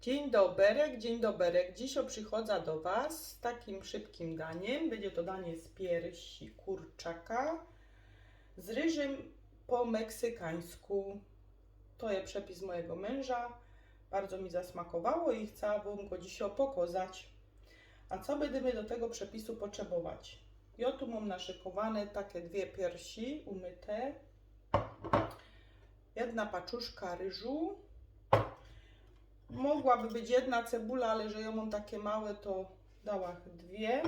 Dzień doberek, dzień doberek. Dziś przychodzę do Was z takim szybkim daniem. Będzie to danie z piersi kurczaka z ryżem po meksykańsku. To jest przepis mojego męża. Bardzo mi zasmakowało i chcę Wam go dzisiaj pokazać. A co będziemy do tego przepisu potrzebować? Ja tu mam naszykowane takie dwie piersi umyte. Jedna paczuszka ryżu, Mogłaby być jedna cebula, ale że ja mam takie małe, to dała dwie.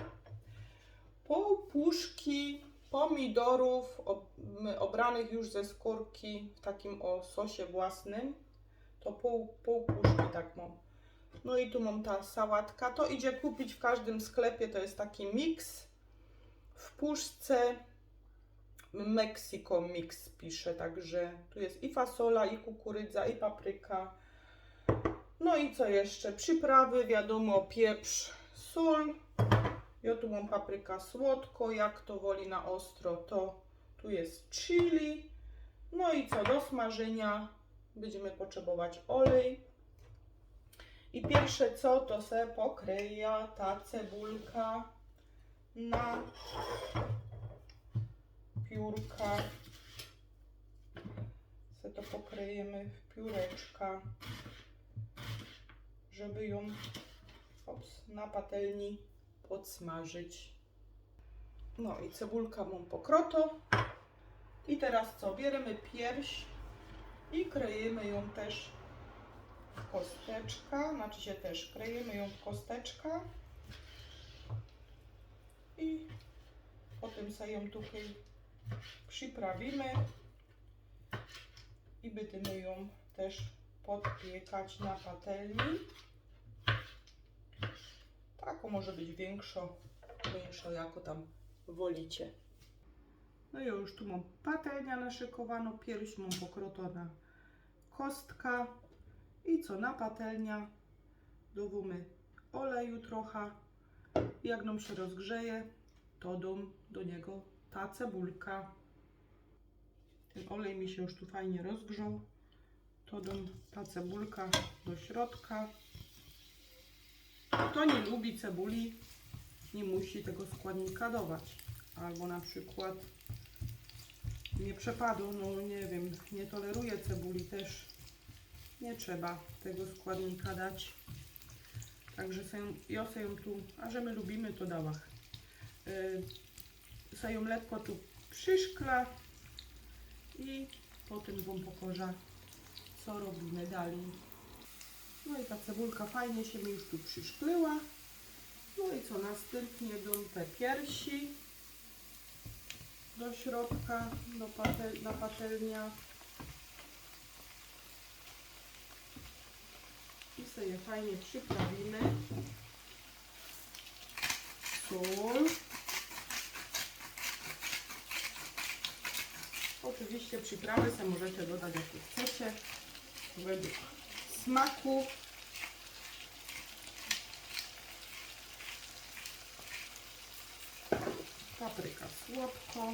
Pół puszki pomidorów obranych już ze skórki w takim o sosie własnym. To pół, pół puszki tak mam. No i tu mam ta sałatka. To idzie kupić w każdym sklepie. To jest taki miks. W puszce Mexico Mix pisze, także tu jest i fasola, i kukurydza, i papryka. No i co jeszcze? Przyprawy, wiadomo, pieprz, sól. Ja tu mam papryka słodko, jak to woli na ostro, to tu jest chili. No i co? Do smażenia będziemy potrzebować olej. I pierwsze co, to se pokryja ta cebulka na piórka. Se to pokryjemy w pióreczka żeby ją ops, na patelni podsmażyć. No i cebulka mam pokroto. I teraz co? Bierzemy pierś i krejemy ją też w kosteczka. Znaczy się też krejemy ją w kosteczka. I potem sobie ją tutaj przyprawimy i będziemy ją też podpiekać na patelni. Taką może być większą, mniejszą, jako tam wolicie. No i już tu mam patelnia naszykowaną, pierś mam pokrotona kostka i co na patelnia dowumy oleju trochę. Jak nam się rozgrzeje, to dom do niego ta cebulka. Ten olej mi się już tu fajnie rozgrzał. To dam ta cebulka do środka. Kto nie lubi cebuli, nie musi tego składnika dawać. Albo na przykład nie przepadł, no nie wiem, nie toleruje cebuli też. Nie trzeba tego składnika dać. Także ja sobie ją tu, a że my lubimy to dałach. Yy, sobie ją lekko tu przyszkla i potem wam pokorza co robimy dalej. No i ta cebulka fajnie się mi już tu przyszklyła. No i co następnie dam te piersi do środka, do patel, na patelnia. I sobie fajnie przyprawimy. Sól. Oczywiście przyprawy sobie możecie dodać jakie chcecie według smaku. Papryka słodko.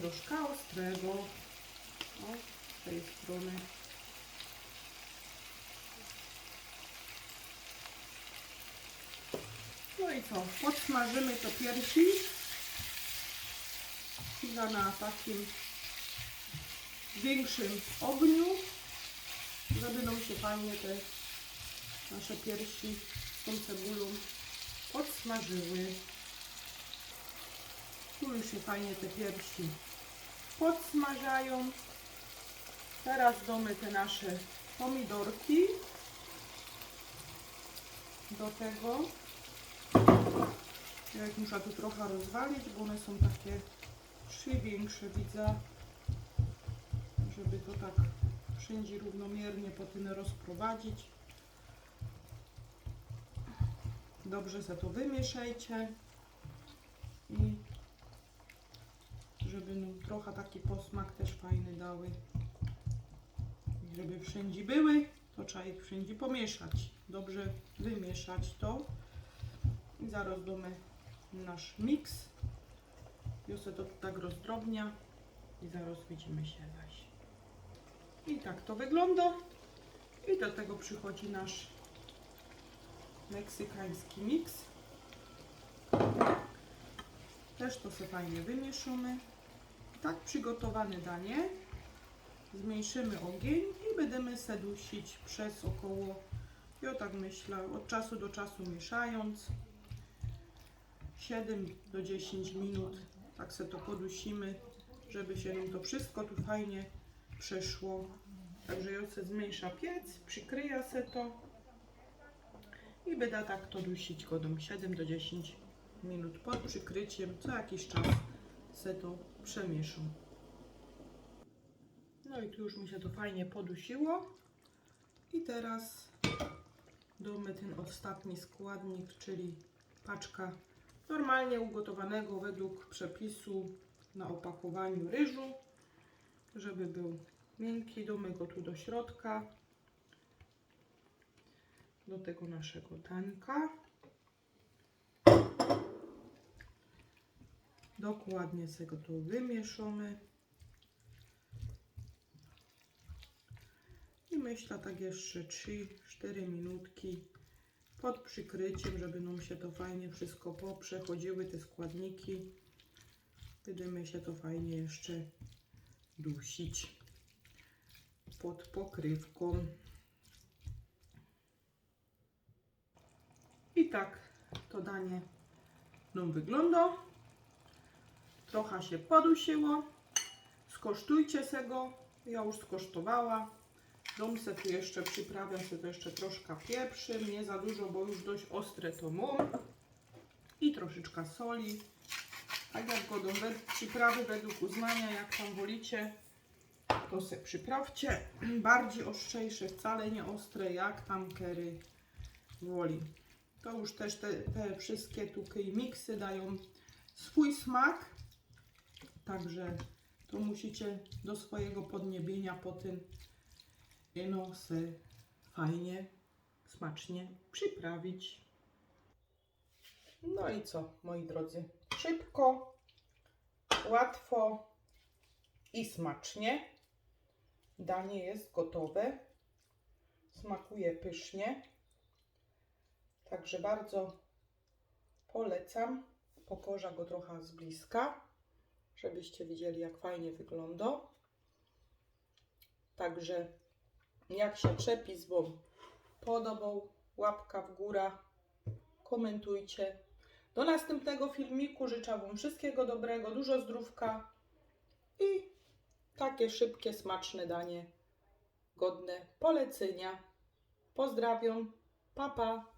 Troszkę ostrego. O, z tej strony. No i co? Podsmażymy to piersi. Chwila na takim większym ogniu, nam się fajnie te nasze piersi z tą cebulą podsmażyły. Tu już się fajnie te piersi podsmażają. Teraz damy te nasze pomidorki do tego. Ja ich muszę tu trochę rozwalić, bo one są takie trzy większe, widzę żeby to tak wszędzie równomiernie potem rozprowadzić. Dobrze sobie to wymieszajcie i żeby no, trochę taki posmak też fajny dały. Żeby wszędzie były, to trzeba ich wszędzie pomieszać. Dobrze wymieszać to. I zaraz damy nasz miks. Ja sobie to tak rozdrobnia i zaraz widzimy się zaś. I Tak to wygląda. I do tego przychodzi nasz meksykański miks. Też to sobie fajnie wymieszamy. Tak przygotowane danie. Zmniejszymy ogień i będziemy se dusić przez około, ja tak myślę, od czasu do czasu mieszając. 7 do 10 minut. Tak se to podusimy, żeby się nam to wszystko tu fajnie przeszło. Także ja se zmniejsza piec, przykryja se to i będę tak to dusić godą 7 do 10 minut pod przykryciem. Co jakiś czas se to przemieszam. No i tu już mi się to fajnie podusiło. I teraz damy ten ostatni składnik, czyli paczka normalnie ugotowanego według przepisu na opakowaniu ryżu, żeby był miękki. Damy go tu do środka, do tego naszego tańka. Dokładnie sobie go tu wymieszamy. I myślę tak jeszcze 3-4 minutki pod przykryciem, żeby nam się to fajnie wszystko poprzechodziły, te składniki. Będziemy się to fajnie jeszcze dusić pod pokrywką. I tak to danie nam wygląda. Trochę się podusiło. Skosztujcie se go. Ja już skosztowała. Dom se tu jeszcze przyprawiam sobie to jeszcze troszkę pieprzy, nie za dużo, bo już dość ostre to mam. I troszeczkę soli. Tak jak go do przyprawy według uznania, jak tam wolicie, to se przyprawcie. Bardziej ostrzejsze, wcale nie ostre, jak tam kery woli. To już też te, te wszystkie tuky i miksy dają swój smak. Także to musicie do swojego podniebienia po tym no se fajnie, smacznie przyprawić. No i co, moi drodzy? Szybko, łatwo i smacznie. Danie jest gotowe. Smakuje pysznie. Także bardzo polecam. Pokorza go trochę z bliska, żebyście widzieli, jak fajnie wygląda. Także jak się przepis Wam podobał, łapka w górę, komentujcie. Do następnego filmiku życzę Wam wszystkiego dobrego, dużo zdrówka i takie szybkie, smaczne danie, godne polecenia. Pozdrawiam, papa. Pa.